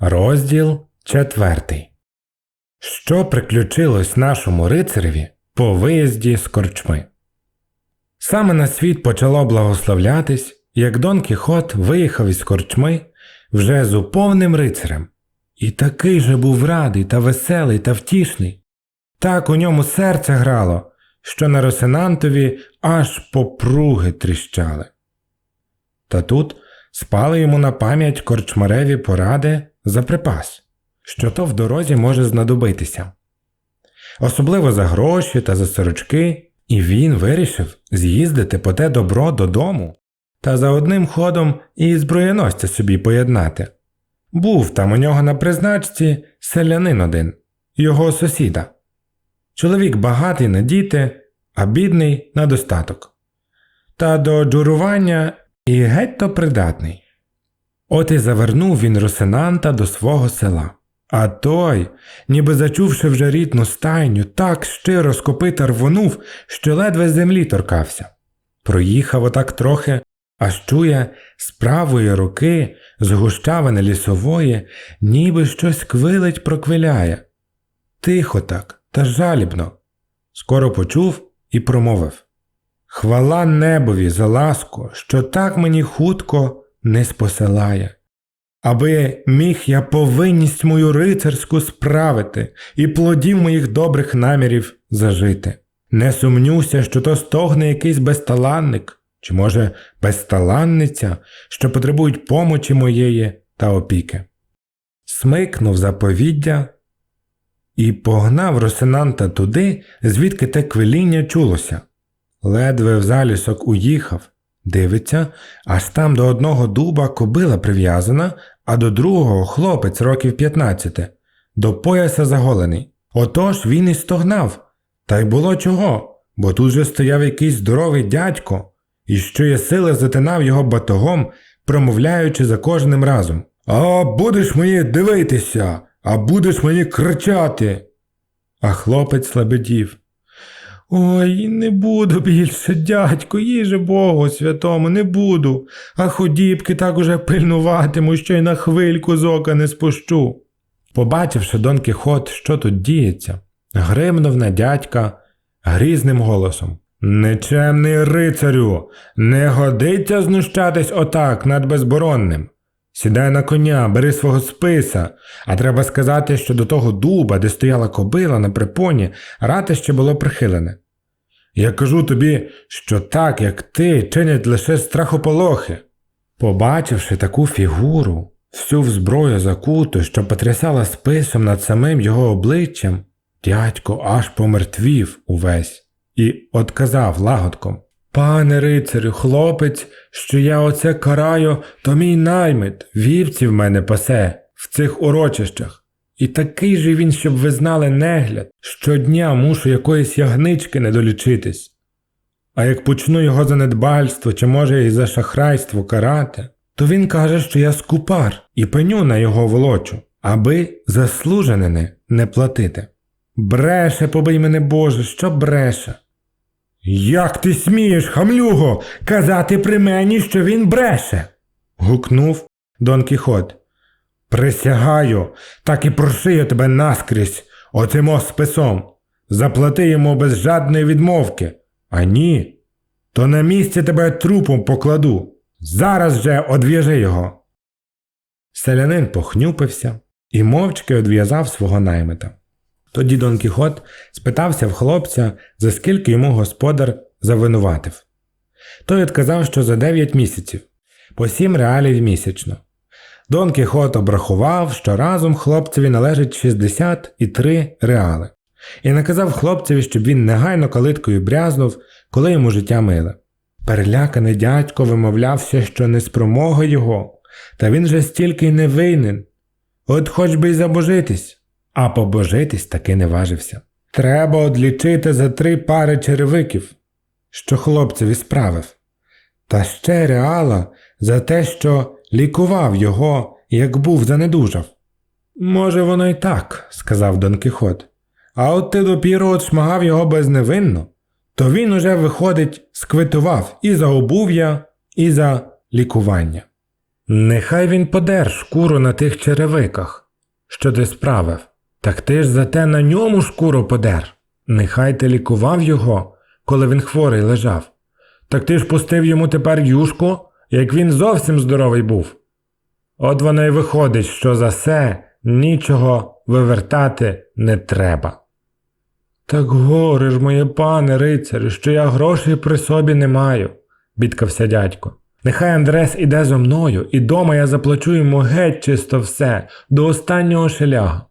Розділ четвертий. Що приключилось нашому рицареві по виїзді з корчми? Саме на світ почало благословлятись, як Дон Кіхот виїхав із корчми вже з уповним рицарем. І такий же був радий та веселий та втішний. Так у ньому серце грало, що на Росинантові аж попруги тріщали. Та тут спали йому на пам'ять корчмареві поради за припас, що то в дорозі може знадобитися. Особливо за гроші та за сорочки, і він вирішив з'їздити по те добро додому та за одним ходом і зброєносця собі поєднати. Був там у нього на призначці селянин один, його сусіда. Чоловік багатий на діти, а бідний на достаток. Та до джурування і геть то придатний. От і завернув він Росинанта до свого села. А той, ніби зачувши вже рідну стайню, так щиро з копита рвонув, що ледве землі торкався. Проїхав отак трохи, аж чує з правої руки, з гущавини лісової, ніби щось квилить проквиляє. Тихо так, та жалібно. Скоро почув і промовив Хвала небові за ласку, що так мені хутко не спосилає. Аби міг я повинність мою рицарську справити і плодів моїх добрих намірів зажити. Не сумнюся, що то стогне якийсь безталанник, чи, може, безталанниця, що потребують помочі моєї та опіки. Смикнув заповіддя і погнав Росинанта туди, звідки те квиління чулося. Ледве в залісок уїхав, дивиться, аж там до одного дуба кобила прив'язана, а до другого хлопець років 15, до пояса заголений. Отож він і стогнав. Та й було чого, бо тут же стояв якийсь здоровий дядько, і що є сили затинав його батогом, промовляючи за кожним разом. А будеш мені дивитися, а будеш мені кричати. А хлопець слабедів. Ой, не буду більше, дядько, їже Богу святому, не буду, а ходібки так уже пильнуватиму, що й на хвильку з ока не спущу. Побачивши Дон Кіхот, що тут діється, гримнув на дядька грізним голосом. Нечемний рицарю, не годиться знущатись отак над безборонним. Сідай на коня, бери свого списа, а треба сказати, що до того дуба, де стояла кобила на припоні, ратище було прихилене. Я кажу тобі, що так, як ти, чинять лише страхополохи. Побачивши таку фігуру, всю в зброю закуту, що потрясала списом над самим його обличчям, дядько аж помертвів увесь і отказав лагодком Пане рицарю, хлопець, що я оце караю, то мій наймит, вівці в мене пасе в цих урочищах. І такий же він, щоб ви знали негляд, щодня мушу якоїсь ягнички не долічитись. А як почну його за недбальство чи може і за шахрайство карати, то він каже, що я скупар і пеню на його волочу, аби заслуженене не платити. Бреше, побий мене Боже, що бреше. Як ти смієш, хамлюго, казати при мені, що він бреше? гукнув Дон Кіхот. Присягаю, так і прошию тебе наскрізь, оцим списом. Заплати йому без жадної відмовки. А ні, то на місці тебе трупом покладу. Зараз же одв'яжи його. Селянин похнюпився і мовчки одв'язав свого наймита. Тоді Дон Кіхот спитався в хлопця, за скільки йому господар завинуватив. Той відказав, що за 9 місяців, по 7 реалів місячно. Дон Кіхот обрахував, що разом хлопцеві належить 63 реали, і наказав хлопцеві, щоб він негайно калиткою брязнув, коли йому життя миле. Переляканий дядько вимовлявся, що не спромога його, та він же стільки й не винен. От хоч би й забожитись, а побожитись таки не важився. Треба одлічити за три пари черевиків, що хлопцеві справив, та ще реала за те, що лікував його, як був занедужав. Може, воно й так, сказав Дон Кіхот. А от ти допіру от шмагав його безневинно, то він уже, виходить, сквитував і за обув'я, і за лікування. Нехай він подер шкуру на тих черевиках, що ти справив. Так ти ж зате на ньому шкуру подер. Нехай ти лікував його, коли він хворий лежав. Так ти ж пустив йому тепер юшку, як він зовсім здоровий був. От воно й виходить, що за все нічого вивертати не треба. Так горе ж, моє пане рицарю, що я грошей при собі не маю, бідкався дядько. Нехай Андрес іде зо мною, і дома я заплачу йому геть чисто все, до останнього шеляга.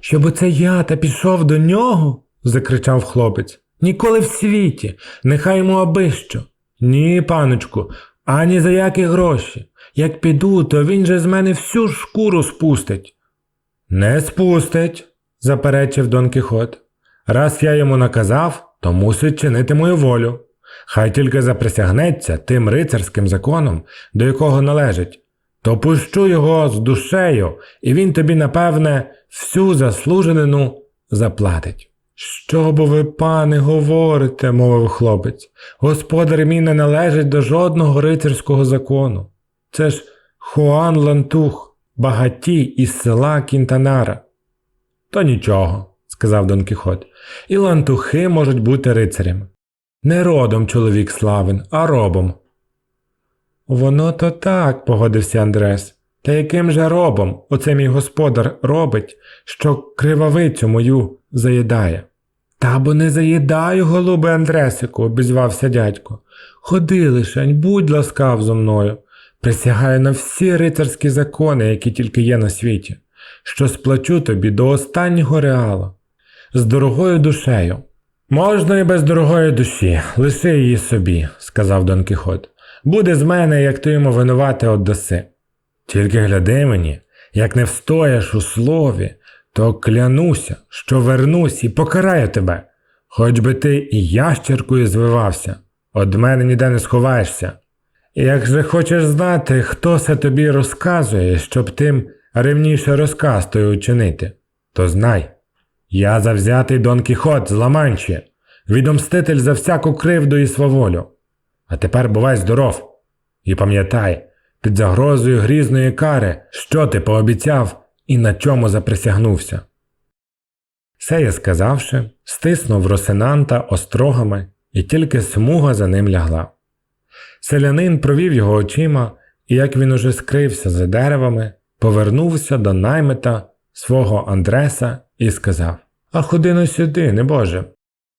Щоб оце я та пішов до нього? закричав хлопець. Ніколи в світі, нехай йому аби що. Ні, паночку, ані за які гроші. Як піду, то він же з мене всю шкуру спустить. Не спустить, заперечив Дон Кіхот. Раз я йому наказав, то мусить чинити мою волю. Хай тільки заприсягнеться тим рицарським законом, до якого належить, то пущу його з душею, і він тобі, напевне, всю заслуженину заплатить. Що бо ви, пане, говорите, мовив хлопець. Господар мій не належить до жодного рицарського закону. Це ж Хуан Лантух, багатій із села Кінтанара. То нічого, сказав Дон Кіхот, і лантухи можуть бути рицарями. Не родом чоловік славен, а робом. Воно то так, погодився Андрес. Та яким же робом оце мій господар робить, що кривавицю мою заїдає? Та бо не заїдаю, голубе Андресику, обізвався дядько. Ходи лишень, будь ласкав зо мною. Присягаю на всі рицарські закони, які тільки є на світі, що сплачу тобі до останнього реала. З дорогою душею. Можна і без дорогої душі, лиши її собі, сказав Дон Кіхот. Буде з мене, як ти йому винувати отдаси. Тільки гляди мені, як не встояш у слові, то клянуся, що вернусь і покараю тебе, хоч би ти і ящеркою звивався, од мене ніде не сховаєшся. І Як же хочеш знати, хто це тобі розказує, щоб тим ревніше розказ той учинити, то знай. Я завзятий Дон Кіхот з Ламанчі, відомститель за всяку кривду і сваволю. А тепер бувай здоров. І пам'ятай, під загрозою грізної кари, що ти пообіцяв і на чому заприсягнувся. Сеє сказавши, стиснув Росинанта острогами, і тільки смуга за ним лягла. Селянин провів його очима, і як він уже скрився за деревами, повернувся до наймита свого Андреса і сказав А ходи но сюди, небоже.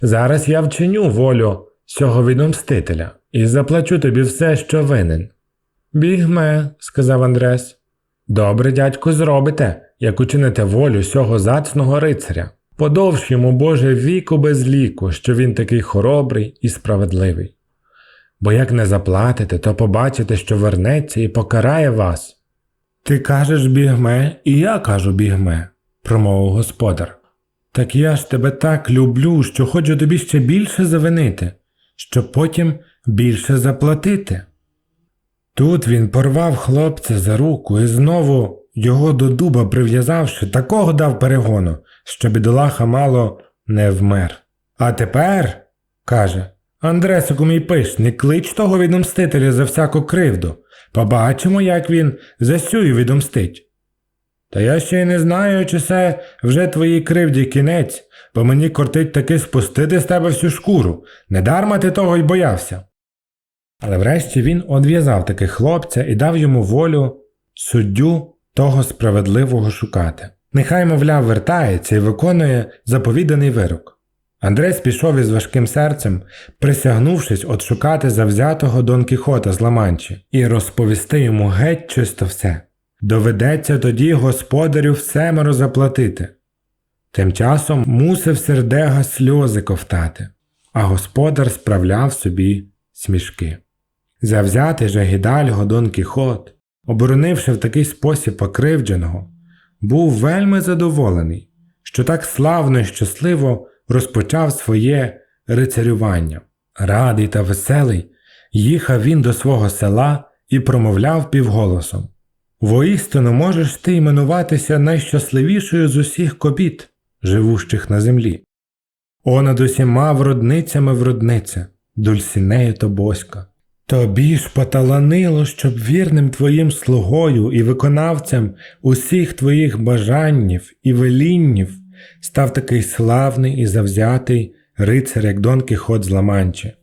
Зараз я вчиню волю цього відомстителя і заплачу тобі все, що винен. Бігме, сказав Андрес. Добре, дядько, зробите, як учините волю сього зацного рицаря. Подовж йому, Боже, віку без ліку, що він такий хоробрий і справедливий. Бо як не заплатите, то побачите, що вернеться і покарає вас. Ти кажеш бігме, і я кажу бігме, промовив господар. Так я ж тебе так люблю, що хочу тобі ще більше завинити, щоб потім більше заплатити. Тут він порвав хлопця за руку і знову його до дуба прив'язавши, такого дав перегону, що бідолаха мало не вмер. А тепер, каже, Андресику мій пишний, клич того відомстителя за всяку кривду. Побачимо, як він за сюю відомстить. Та я ще й не знаю, чи це вже твоїй кривді кінець, бо мені кортить таки спустити з тебе всю шкуру. Недарма ти того й боявся. Але врешті він одв'язав таки хлопця і дав йому волю суддю того справедливого шукати. Нехай, мовляв, вертається і виконує заповіданий вирок. Андрес пішов із важким серцем, присягнувшись от шукати завзятого Дон Кіхота з Ламанчі, і розповісти йому геть чисто все. Доведеться тоді господарю всемеро заплатити. Тим часом мусив сердега сльози ковтати, а господар справляв собі смішки. Завзятий же гідальго Дон Кіхот, оборонивши в такий спосіб покривдженого, був вельми задоволений, що так славно і щасливо розпочав своє рицарювання. Радий та веселий, їхав він до свого села і промовляв півголосом Воістину можеш ти іменуватися найщасливішою з усіх кобіт, живущих на землі. О над усіма вродницями вродниця, Дульсінею Тобоська. Тобі ж поталанило, щоб вірним твоїм слугою і виконавцем усіх твоїх бажаннів і веліннів став такий славний і завзятий рицар, як Дон Кіхот з Ламанчі,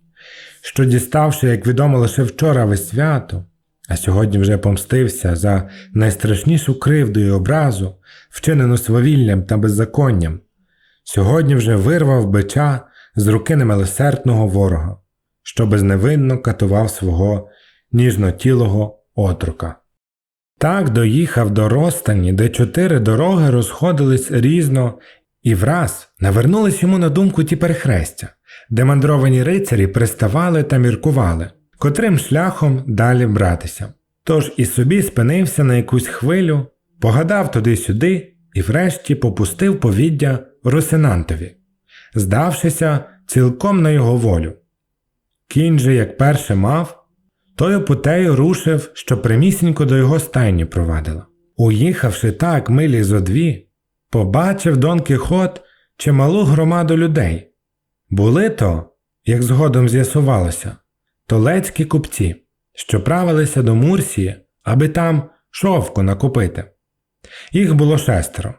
що діставши, як відомо, лише вчора весь свято, а сьогодні вже помстився за найстрашнішу кривду і образу, вчинену свавіллям та беззаконням, сьогодні вже вирвав бича з руки немилосердного ворога, що безневинно катував свого ніжнотілого отрука. Так доїхав до розстані, де чотири дороги розходились різно, і враз навернулись йому на думку ті перехрестя, де мандровані рицарі приставали та міркували, котрим шляхом далі братися. Тож і собі спинився на якусь хвилю, погадав туди-сюди і врешті попустив повіддя Росинантові, здавшися цілком на його волю. Кінь же, як перше мав, тою путею рушив, що прямісінько до його стайні провадила. Уїхавши так милі зо дві, побачив Дон Кіхот чималу громаду людей. Були то, як згодом з'ясувалося, толецькі купці, що правилися до Мурсії, аби там шовку накупити. Їх було шестеро,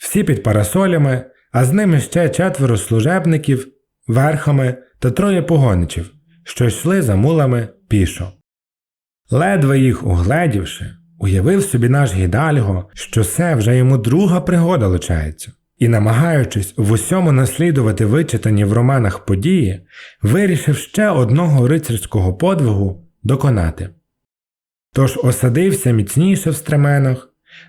всі під парасолями, а з ними ще четверо служебників, верхами та троє погоничів, що йшли за мулами пішо. Ледве їх угледівши, уявив собі наш гідальго, що це вже йому друга пригода лучається, і, намагаючись в усьому наслідувати вичитані в романах події, вирішив ще одного рицарського подвигу доконати. Тож осадився міцніше в стременах,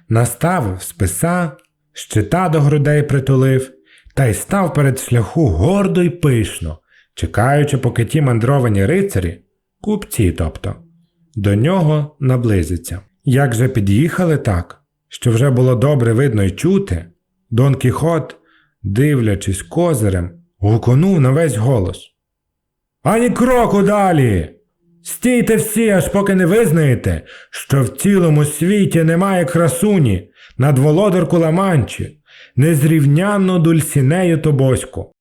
наставив списа, щита до грудей притулив та й став перед шляху гордо й пишно, чекаючи, поки ті мандровані рицарі, купці тобто, до нього наблизяться. Як же під'їхали так, що вже було добре видно й чути, Дон Кіхот, дивлячись козирем, гуконув на весь голос. Ані кроку далі! Стійте всі, аж поки не визнаєте, що в цілому світі немає красуні над володарку Ламанчі, незрівнянно дульсінею Тобоську.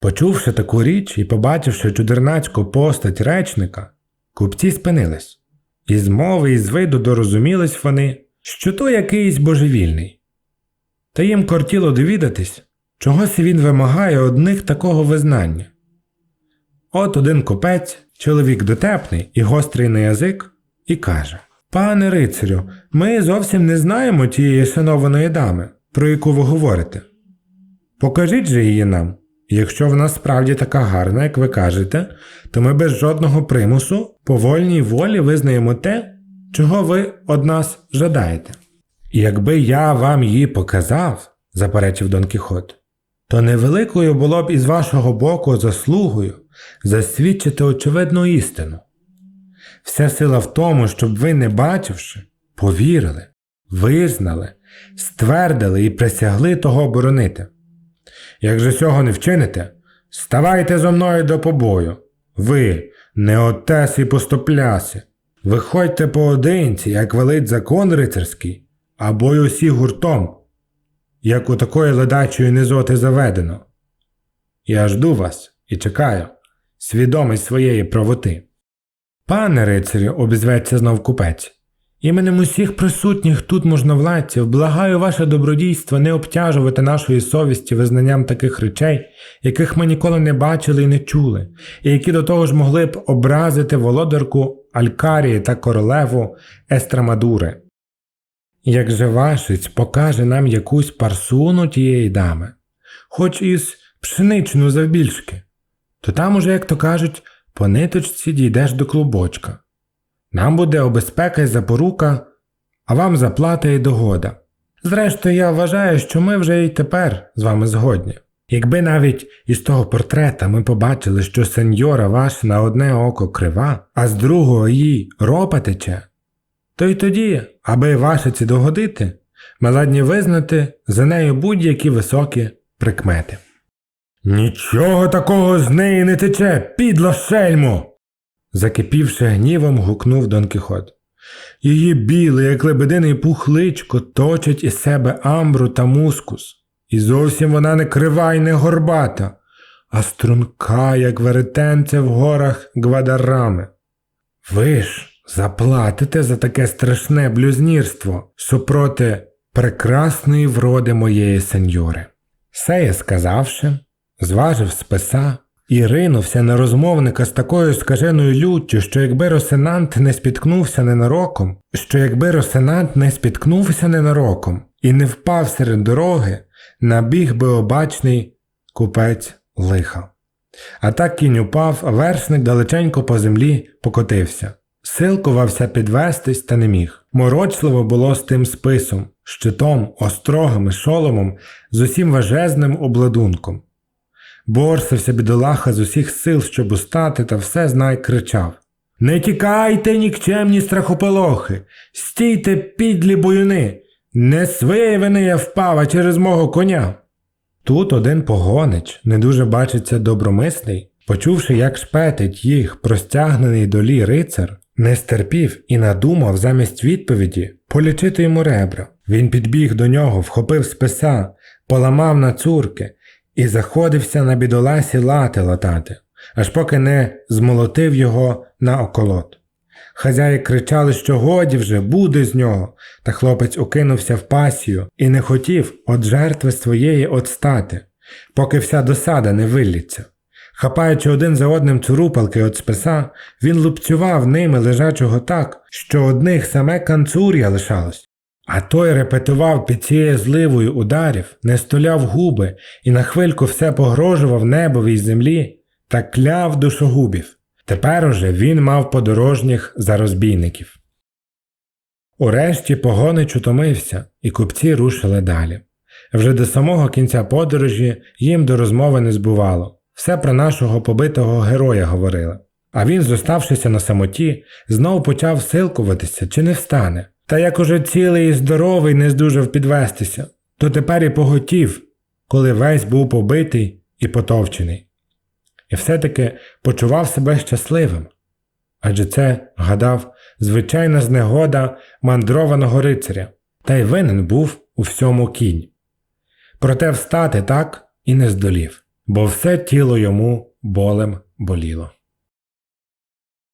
Почувши таку річ і побачивши чудернацьку постать речника, купці спинились, і з мови і з виду дорозумілись вони, що то якийсь божевільний. Та їм кортіло довідатись, чогось він вимагає одних такого визнання. От один купець, чоловік дотепний і гострий на язик, і каже Пане рицарю, ми зовсім не знаємо тієї шанованої дами, про яку ви говорите. Покажіть же її нам. Якщо вона справді така гарна, як ви кажете, то ми без жодного примусу по вольній волі визнаємо те, чого ви од нас жадаєте. Якби я вам її показав, заперечив Дон Кіхот, то невеликою було б із вашого боку заслугою засвідчити очевидну істину. Вся сила в тому, щоб ви, не бачивши, повірили, визнали, ствердили і присягли того оборонити. Як же цього не вчините, ставайте зо мною до побою. Ви, не отес і пустопляси, виходьте поодинці, як велить закон рицарський, або й усі гуртом, як у такої ледачої низоти заведено. Я жду вас і чекаю, свідомий своєї правоти. Пане рицарю, обізветься знов купець, іменем усіх присутніх тут можновладців, благаю ваше добродійство не обтяжувати нашої совісті визнанням таких речей, яких ми ніколи не бачили і не чули, і які до того ж могли б образити володарку Алькарії та королеву Естрамадури. Як же вашиць покаже нам якусь парсуну тієї дами, хоч із пшеничну завбільшки, то там уже, як то кажуть, по ниточці дійдеш до клубочка. Нам буде обезпека й запорука, а вам заплата і догода. Зрештою, я вважаю, що ми вже й тепер з вами згодні. Якби навіть із того портрета ми побачили, що сеньора ваша на одне око крива, а з другого їй ропа тече, то й тоді, аби вашиці догодити, ми ладні визнати за нею будь-які високі прикмети. Нічого такого з неї не тече, підло шельмо. закипівши гнівом, гукнув Дон Кіхот. Її біле, як лебединий пухличко, точить із себе амбру та мускус, і зовсім вона не крива й не горбата, а струнка, як веретенце в горах Гвадарами. Ви ж заплатите за таке страшне блюзнірство супроти прекрасної вроди моєї сеньори. Сеє сказавши, зважив списа і ринувся на розмовника з такою скаженою люттю, що якби Росинант не спіткнувся ненароком, що якби Росинант не спіткнувся ненароком і не впав серед дороги, набіг би обачний купець лиха. А так кінь упав, а вершник далеченько по землі покотився. Силкувався підвестись та не міг. Морочливо було з тим списом, щитом, острогами, шоломом, з усім важезним обладунком. Борсився бідолаха з усіх сил, щоб устати, та все знай кричав. Не тікайте, нікчемні страхополохи, стійте, підлі боюни, не своєї вини я впав, а через мого коня. Тут один погонич, не дуже бачиться добромислий, почувши, як шпетить їх простягнений долі рицар, не стерпів і надумав замість відповіді полічити йому ребра. Він підбіг до нього, вхопив списа, поламав на цурки і заходився на бідоласі лати латати, аж поки не змолотив його на околот. Хазяї кричали, що годі вже буде з нього, та хлопець укинувся в пасію і не хотів від жертви своєї отстати, поки вся досада не виллється. Хапаючи один за одним цурупалки від списа, він лупцював ними лежачого так, що одних саме канцур'я лишалось. А той репетував під цією зливою ударів, не столяв губи і на хвильку все погрожував небовій землі та кляв душогубів. Тепер уже він мав подорожніх за розбійників. Урешті погонич утомився, і купці рушили далі. Вже до самого кінця подорожі їм до розмови не збувало. Все про нашого побитого героя говорили. А він, зоставшися на самоті, знов почав силкуватися, чи не встане. Та як уже цілий і здоровий не здужав підвестися, то тепер і поготів, коли весь був побитий і потовчений. І все-таки почував себе щасливим. Адже це, гадав, звичайна знегода мандрованого рицаря, та й винен був у всьому кінь. Проте встати так і не здолів, бо все тіло йому болем боліло.